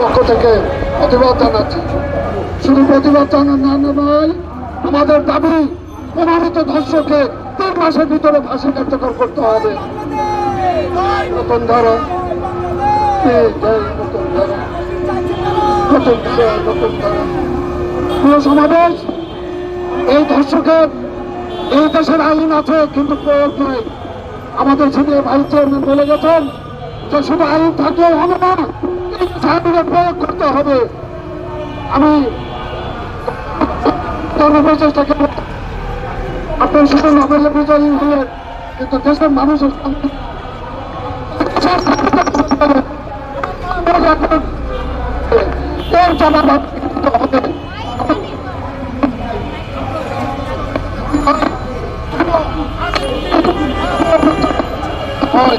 পক্ষ থেকে প্রতিবাদ জানাচ্ছি। শুধু প্রতিবাদ জানানো নয় আমাদের দাবি, প্রমাণিত ধর্ষকে তিন মাসের ভিতরে ফাঁসি কার্যকর করতে হবে। নতুন সমাবেশ এই ধর্ষকের এই দেশের আইন আছে, কিন্তু প্রয়োগ নেই। আমাদের সিনিয়র ভাইস চেয়ারম্যান বলে গেছেন যে শুধু আইন থাকলেও হবে না আইনের প্রয়োগ করতে হবে। আমি কর্মপ্রচেষ্টা করব। আপনার শুধু নোবেলের বিজয়ী হলেন কিন্তু দেশের মানুষের জবাব হয়।